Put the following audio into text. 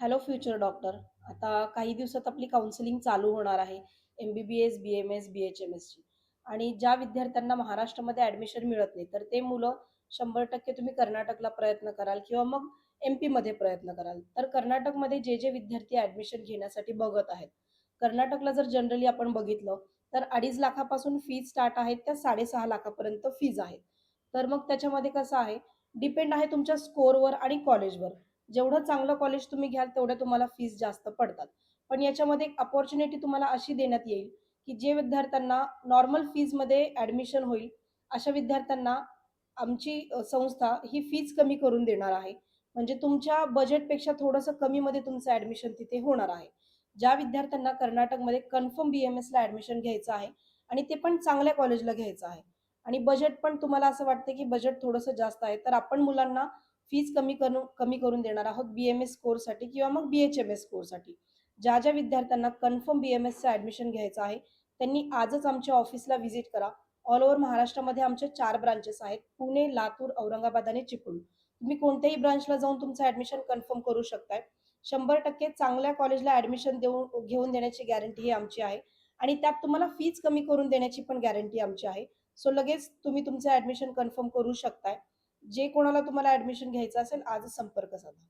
Hello future doctor आता काही दिवसात आपली काउन्सिलिंग चालू होणार आहे. M B B S B M S B H M एसची आणि ज्या विद्यार्थ्यांना महाराष्ट्रामध्ये ॲडमिशन मिळत नाही तर ते मुलं शंभर टक्के तुम्ही कर्नाटकला प्रयत्न कराल किंवा मग एम पीमध्ये प्रयत्न कराल. तर कर्नाटकमध्ये जे जे विद्यार्थी ॲडमिशन घेण्यासाठी बघत आहेत कर्नाटकला जर जनरली आपण बघितलं तर अडीच लाखापासून फी स्टार्ट आहेत त्या साडेसहा लाखापर्यंत फीज आहेत. तर मग त्याच्यामध्ये कसं आहे डिपेंड आहे तुमच्या स्कोअरवर आणि कॉलेजवर जेवढं चांगलं कॉलेज तुम्ही घ्याल तेवढ्या तुम्हाला फीस जास्त पडतात. पण याच्यामध्ये एक अपॉर्च्युनिटी तुम्हाला अशी देण्यात येईल की जे विद्यार्थ्यांना नॉर्मल फीजमध्ये ॲडमिशन होईल अशा विद्यार्थ्यांना आमची संस्था ही फीज कमी करून देणार आहे. म्हणजे तुमच्या बजेटपेक्षा थोडंसं कमीमध्ये तुमचं ॲडमिशन तिथे होणार आहे. ज्या विद्यार्थ्यांना कर्नाटकमध्ये कन्फर्म बी एम एसला ॲडमिशन घ्यायचं आहे आणि ते पण चांगल्या कॉलेजला घ्यायचं आहे. आणि बजेट पण तुम्हाला असं वाटतं की बजेट थोडंसं जास्त आहे तर आपण मुलांना फीज कमी करून कमी करून देणार आहोत बी एम एस कोर्ससाठी किंवा मग बी एच एम एस कोर्ससाठी ज्या ज्या विद्यार्थ्यांना कन्फर्म बी एम एसचं ॲडमिशन घ्यायचं आहे त्यांनी आजच आमच्या ऑफिसला व्हिजिट करा. ऑल ओव्हर महाराष्ट्रामध्ये आमचे चार ब्रांचेस आहेत पुणे लातूर औरंगाबाद आणि चिपळूण. तुम्ही कोणत्याही ब्रांचला जाऊन तुमचं ॲडमिशन कन्फर्म करू शकताय. शंभर टक्के चांगल्या कॉलेजला ॲडमिशन देऊन घेऊन देण्याची गॅरंटी ही आमची आहे. आणि त्यात तुम्हाला फीज कमी करून देण्याची पण गॅरंटी आमची आहे. सो लगेच तुम्ही तुमचं ॲडमिशन कन्फर्म करू शकताय. जे कोणाला तुम्हाला ॲडमिशन घ्यायचं असेल आजच संपर्क साधा.